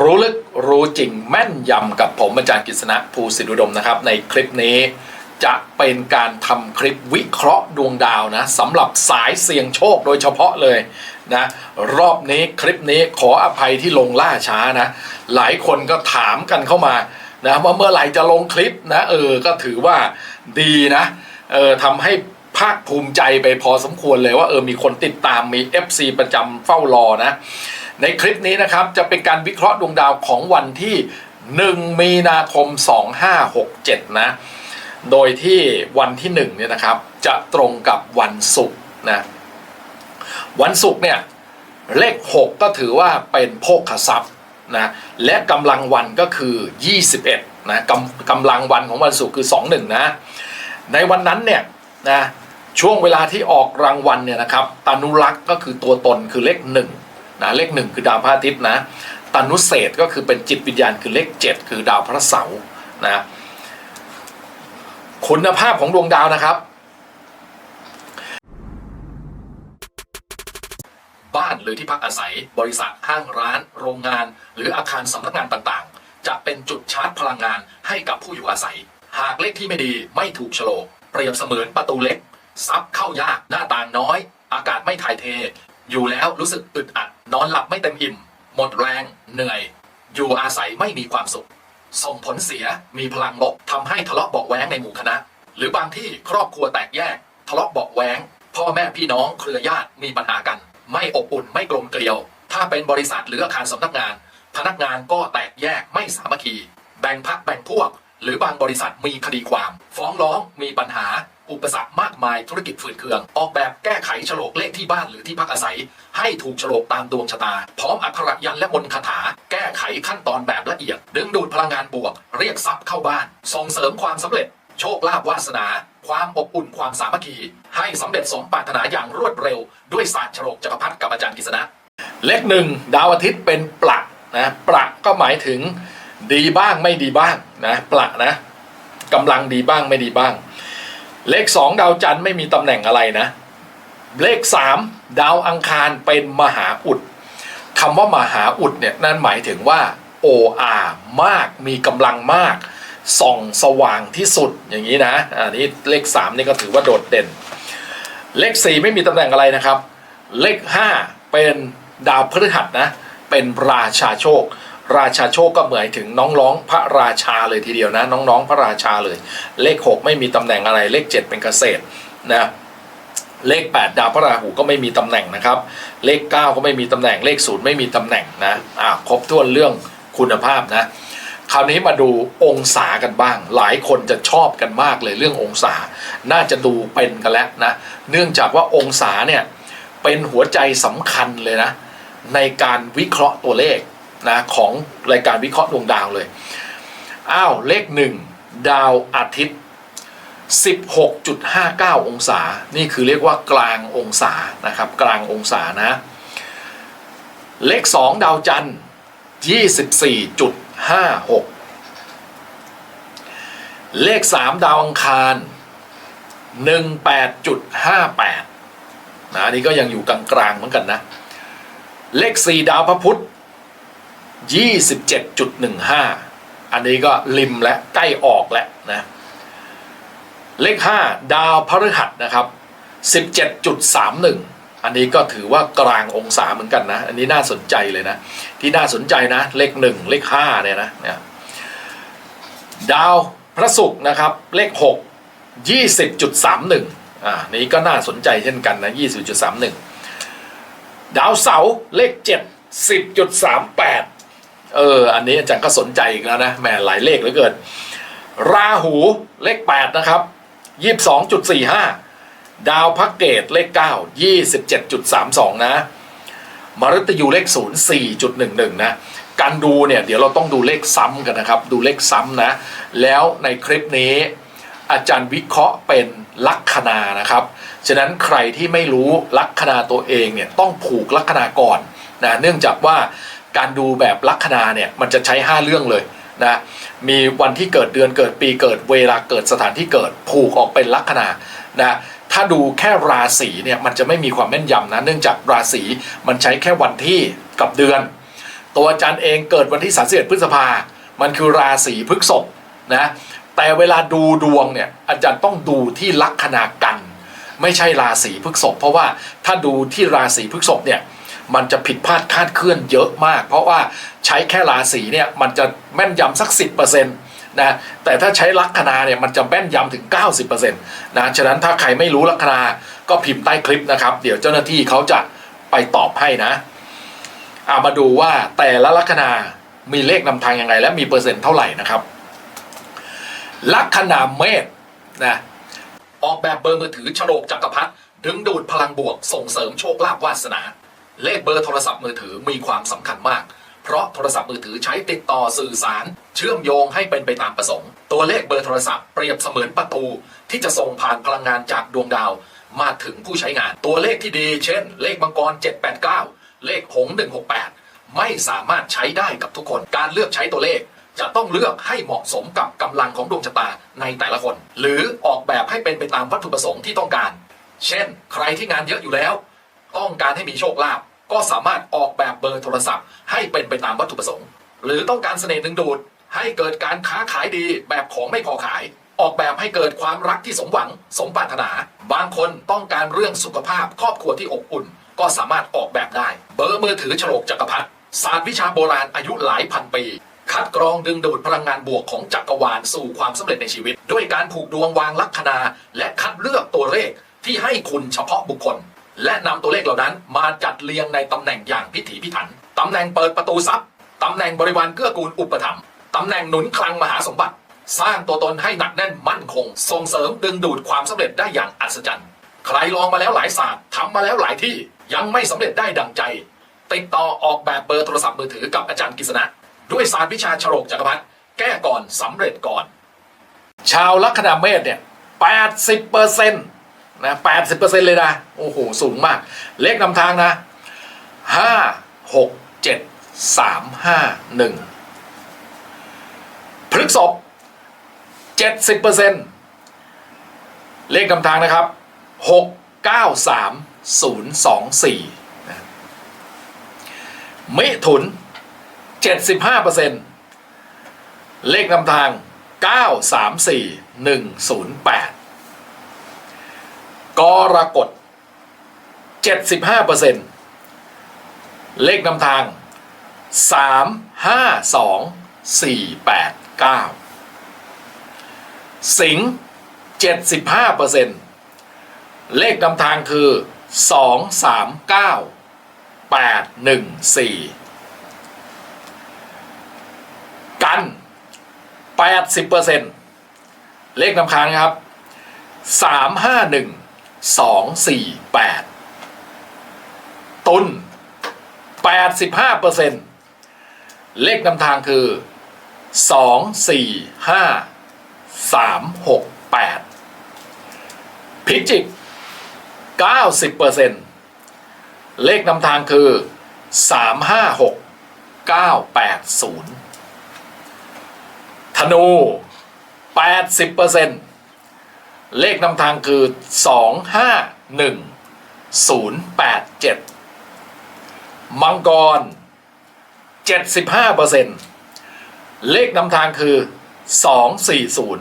รู้ลึกรู้จริงแม่นยำกับผมอาจารย์กฤษณะภูสิทธิอุดมนะครับ ในคลิปนี้จะเป็นการทำคลิปวิเคราะห์ดวงดาวนะสำหรับสายเสี่ยงโชคโดยเฉพาะเลยนะรอบนี้คลิปนี้ขออภัยที่ลงล่าช้านะ หลายคนก็ถามกันเข้ามานะว่าเมื่อไหร่จะลงคลิปนะเออก็ถือว่าดีนะเออทำให้ภาคภูมิใจไปพอสมควรเลยว่าเออมีคนติดตามมี FC ประจำเฝ้ารอนะ ในคลิปนี้นะครับจะเป็นการวิเคราะห์ดวงดาวของวันที่ 1 มีนาคม 2567 นะ โดยที่วันที่1เนี่ยนะครับจะตรงกับวันศุกร์นะ วันศุกร์เนี่ยเลข 6 ก็ถือว่าเป็นโภคทรัพย์นะและกำลังวันก็คือ 21นะกำกำลังวันของวันศุกร์คือ 21 นะ ในวันนั้นเนี่ยนะช่วงเวลาที่ออกรางวัลเนี่ยนะครับตานุรักษ์ก็คือตัวตนคือเลขห นะเลขหนึ่งคือดาวพระอาทิตย์นะตานุเศษก็คือเป็นจิตวิญญาณคือเลขเจ็ดคือดาวพระเสาร์นะคุณภาพของดวงดาวนะครับ บ้านหรือที่พักอาศัยบริษัทห้างร้าน โรงงาน หรืออาคารสำนักงานต่างๆ จะเป็นจุดชาร์จพลังงานให้กับผู้อยู่อาศัย หากเลขที่ไม่ดีไม่ถูกโฉลกเปรียบเสมือนประตูเล็กซับเข้ายากหน้าต่างน้อย อากาศไม่ถ่ายเท อยู่แล้วรู้สึกอึดอัด นอนหลับไม่เต็มอิ่ม หมดแรง เหนื่อย อยู่อาศัยไม่มีความสุข ส่งผลเสียมีพลังลบทำให้ทะเลาะเบาะแว้งในหมู่คณะ หรือบางที่ครอบครัวแตกแยก ทะเลาะเบาะแว้ง พ่อแม่พี่น้องเครือญาติมีปัญหากัน ไม่อบอุ่นไม่กลมเกลียว ถ้าเป็นบริษัทหรืออาคารสำนักงาน พนักงานก็แตกแยกไม่สามัคคี แบ่งพักแบ่งพวก หรือบางบริษัทมีคดีความ ฟ้องร้องมีปัญหา อุปสรรคมากมายธุรกิจฝืดเคือง ออกแบบแก้ไขโฉลกเลขที่บ้านหรือที่พักอาศัย ให้ถูกโฉลกตามดวงชะตา พร้อมอักขระยันและมนต์คาถา แก้ไขขั้นตอนแบบละเอียด ดึงดูดพลังงานบวก เรียกทรัพย์เข้าบ้าน ส่งเสริมความสำเร็จ โชคลาภวาสนา ความอบอุ่นความสามัคคี ให้สำเร็จสมปรารถนาอย่างรวดเร็ว ด้วยศาสตร์โฉลกจักรพรรดิกับอาจารย์กฤษณะเลขหนึ่งดาวอาทิตย์เป็นประนะประก็หมายถึงดีบ้างไม่ดีบ้างนะประนะกำลังดีบ้างไม่ดีบ้าง เลขสองดาวจันทร์ไม่มีตำแหน่งอะไรนะ เลขสามดาวอังคารเป็นมหาอุดคำว่ามหาอุดเนี่ยนั่นหมายถึงว่าโออามากมีกำลังมากส่องสว่างที่สุดอย่างนี้นะอันนี้เลขสามนี่ก็ถือว่าโดดเด่น เลขสี่ไม่มีตำแหน่งอะไรนะครับ เลขห้าเป็นดาวพฤหัสนะเป็นราชาโชค ราชาโชคก็เหมายถึงน้องร้องพระราชาเลยทีเดียวนะ น้องๆพระราชาเลย เลข 6 ไม่มีตำแหน่งอะไรเลข 7 เป็นเกษตรนะเลข 8 ดาวพระราหูก็ไม่มีตำแหน่งนะครับ เลข 9 ก็ไม่มีตำแหน่งเลข0ไม่มีตำแหน่งนะอ่าครบถ้วนเรื่องคุณภาพนะคราวนี้มาดูองศากันบ้าง หลายคนจะชอบกันมากเลยเรื่ององศา น่าจะดูเป็นกันแล้วนะ เนื่องจากว่าองศาเนี่ยเป็นหัวใจสำคัญเลยนะ ในการวิเคราะห์ตัวเลข นะของรายการวิเคราะห์ดวงดาวเลย อ้าว เลขหนึ่งดาวอาทิตย์ 16.59 องศา นี่คือเรียกว่ากลางองศานะครับ กลางองศานะ เลข 2 ดาวจันทร์ 24.56 เลข 3 ดาวอังคาร 18.58นะนนี้ก็ยังอยู่กลางๆเหมือนกันนะ เลข 4 ดาวพระพุธ 27.15 อันนี้ก็ริมและใกล้ออกแล้วนะ เลข 5 ดาวพฤหัสนะครับ 17.31 อันนี้ก็ถือว่ากลางองศาเหมือนกันนะ อันนี้น่าสนใจเลยนะ ที่น่าสนใจนะ เลข 1 เลข 5 เนี่ยนะเนี่ยดาวพระศุกร์นะครับ เลข 6 20.31 อ่า นี้ก็น่าสนใจเช่นกันนะ 20.31 ดาวเสาร์เลข 7 10.38 เออ อันนี้อาจารย์ก็สนใจอีกแล้วนะแหมหลายเลขเหลือเกิน ราหูเลข 8 นะครับ 22.45 ดาวพักเกตเลข 9 27.32 นะมฤตยูเลข 0 4.11 นะ การดูเนี่ย เดี๋ยวเราต้องดูเลขซ้ำกันนะครับ ดูเลขซ้ำนะ แล้วในคลิปนี้ อาจารย์วิเคราะห์เป็นลัคนานะครับ ฉะนั้นใครที่ไม่รู้ลัคนาตัวเองเนี่ยต้องผูกลัคนาก่อนนะ เนื่องจากว่า การดูแบบลัคนาเนี่ยมันจะใช้ 5 เรื่องเลยนะมีวันที่เกิดเดือนเกิดปีเกิดเวลาเกิดสถานที่เกิดผูกออกเป็นลัคนานะถ้าดูแค่ราศีเนี่ยมันจะไม่มีความแม่นยำนะเนื่องจากราศีมันใช้แค่วันที่กับเดือน ตัวอาจารย์เองเกิดวันที่31พฤษภา มันคือราศีพฤษภนะแต่เวลาดูดวงเนี่ยอาจารย์ต้องดูที่ลัคนากัน ไม่ใช่ราศีพฤษภเพราะว่าถ้าดูที่ราศีพฤษภเนี่ย มันจะผิดพลาดคาดเคลื่อนเยอะมาก เพราะว่าใช้แค่ราศีเนี่ยมันจะแม่นยำสัก 10%นะแต่ถ้าใช้ลัคนาเนี่ยมันจะแม่นยำถึง 90%นะฉะนั้นถ้าใครไม่รู้ลัคนาก็พิมพ์ใต้คลิปนะครับ เดี๋ยวเจ้าหน้าที่เขาจะไปตอบให้นะเอามาดูว่าแต่ละลัคนามีเลขนำทางยังไง และมีเปอร์เซ็นต์เท่าไหร่นะครับ ลัคนาเมษนะออกแบบเบอร์มือถือฉลกจักรพรรดิดึงดูดพลังบวกส่งเสริมโชคลาภวาสนา เลขเบอร์โทรศัพท์มือถือมีความสำคัญมาก เพราะโทรศัพท์มือถือใช้ติดต่อสื่อสาร เชื่อมโยงให้เป็นไปตามประสงค์ ตัวเลขเบอร์โทรศัพท์เปรียบเสมือนประตู ที่จะส่งผ่านพลังงานจากดวงดาวมาถึงผู้ใช้งาน ตัวเลขที่ดีเช่น เลขมังกร 789 เลขหง168 ไม่สามารถใช้ได้กับทุกคน การเลือกใช้ตัวเลขจะต้องเลือกให้เหมาะสมกับกำลังของดวงชะตาในแต่ละคน หรือออกแบบให้เป็นไปตามวัตถุประสงค์ที่ต้องการ เช่น ใครที่งานเยอะอยู่แล้ว ต้องการให้มีโชคลาภก็สามารถออกแบบเบอร์โทรศัพท์ ให้เป็นไปตามวัตถุประสงค์ หรือต้องการเสน่ห์ดึงดูด ให้เกิดการค้าขายดีแบบของไม่พอขาย ออกแบบให้เกิดความรักที่สมหวัง สมปรารถนา บางคนต้องการเรื่องสุขภาพครอบครัวที่อบอุ่น ก็สามารถออกแบบได้ เบอร์มือถือฉลกจักรพรรดิศาสตร์วิชาโบราณอายุหลายพันปีคัดกรองดึงดูดพลังงานบวกของจักรวาลสู่ความสำเร็จในชีวิต ด้วยการผูกดวงวางลัคนา และคัดเลือกตัวเลขที่ให้คุณเฉพาะบุคคล และนำตัวเลขเหล่านั้นมาจัดเรียงในตำแหน่งอย่างพิถีพิถันตำแหน่งเปิดประตูทรัพย์ตำแหน่งบริวารเกื้อกูลอุปถัมภ์ตำแหน่งหนุนคลังมหาสมบัติ สร้างตัวตนให้หนักแน่นมั่นคง ส่งเสริมดึงดูดความสำเร็จได้อย่างอัศจรรย์ ใครลองมาแล้วหลายศาสตร์ทำมาแล้วหลายที่ยังไม่สำเร็จได้ดังใจ ติดต่อออกแบบเบอร์โทรศัพท์มือถือกับอาจารย์กฤษณะ ด้วยศาสตร์วิชาฉลกจักรพรรดิแก้ก่อนสำเร็จก่อน ชาวลัคนาเมษเนี่ย80เปอร์เซ็นต์ นะ80เปอร์เซ็นต์เลยนะ โอ้โห สูงมาก เลขนำทางนะ5 6 7 3 5 1พฤกษบ70เปอร์เซ็นต์เลขนำทางนะครับ6 9 3 0 2 4นะมิถุน 75เปอร์เซ็นต์เลขนำทาง 9 3 4 1 0 8 กรกฎ75เปอร์เลขนำทาง 3 5 2 4 8 9 สิงห์75เปอร์เลขนำทางคือ 2 3 9 8 1 4 กัน 80เปอร์เลขนำทางครับ 3 5 1 2 4 8ตุน85เปอร์เซ็นต์เลขนำทางคือ2 4 5 3 6 8พิจิก90เปอร์เซ็นต์เลขนำทางคือ3 5 6 9 8 0ธนู80เปอร์เซ็นต์ เลขนำทางคือ 2 5 1 0 8 7 มังกร 75เปอร์เซ็นต์เลขนำทางคือ 2 4 0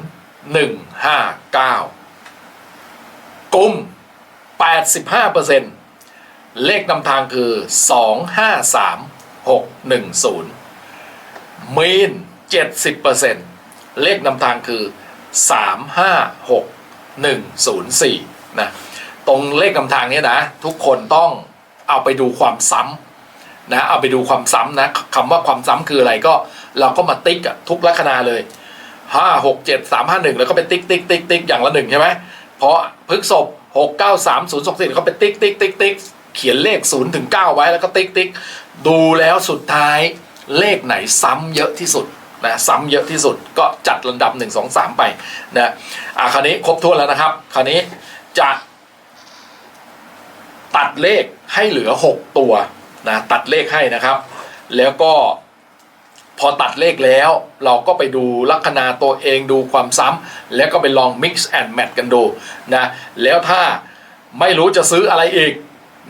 1 5 9 กุม 85เปอร์เซ็นต์เลขนำทางคือ 2 5 3 6 1 0 มีน 70เปอร์เซ็นต์เลขนำทางคือ 3 5 6 104นะตรงเลขนำทางนี้นะทุกคนต้องเอาไปดูความซ้ำนะเอาไปดูความซ้ำนะคำว่าความซ้ำคืออะไรก็เราก็มาติ๊กทุกลัคนาเลย5 6 7 3 5 1แล้วก็เป็นติ๊กติ๊กติ๊กติ๊กอย่างละหนึ่งใช่ไหมเพราะพฤกษบ6 9 3 0 2 4เขาเป็นติ๊กติ๊กติ๊กติ๊กเขียนเลข0ถึง9ไว้แล้วก็ติ๊กติ๊กดูแล้วสุดท้ายเลขไหนซ้ำเยอะที่สุด นะซ้ำเยอะที่สุดก็จัดลำดับ 1 2 3 ไปนะอะคราวนี้ครบถ้วนแล้วนะครับ คราวนี้จะตัดเลขให้เหลือ 6 ตัวนะตัดเลขให้นะครับ แล้วก็พอตัดเลขแล้วเราก็ไปดูลัคนาตัวเองดูความซ้ำแล้วก็ไปลอง mix and match กันดูนะแล้วถ้าไม่รู้จะซื้ออะไรอีก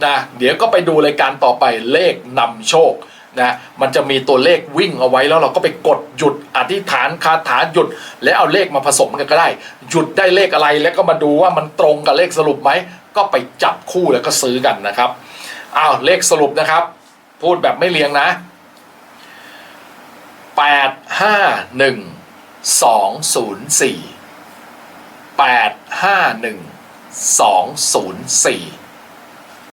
นะเดี๋ยวก็ไปดูรายการต่อไปเลขนำโชค นะมันจะมีตัวเลขวิ่งเอาไว้แล้วเราก็ไปกดหยุดอธิษฐานคาถาหยุด แล้วเอาเลขมาผสมกันก็ได้ หยุดได้เลขอะไรแล้วก็มาดูว่ามันตรงกับเลขสรุปไหมก็ไปจับคู่แล้วก็ซื้อกันนะครับอ้าวเลขสรุปนะครับ พูดแบบไม่เลียงนะ 8 5 1 2 0 4 8 5 1 2 0 4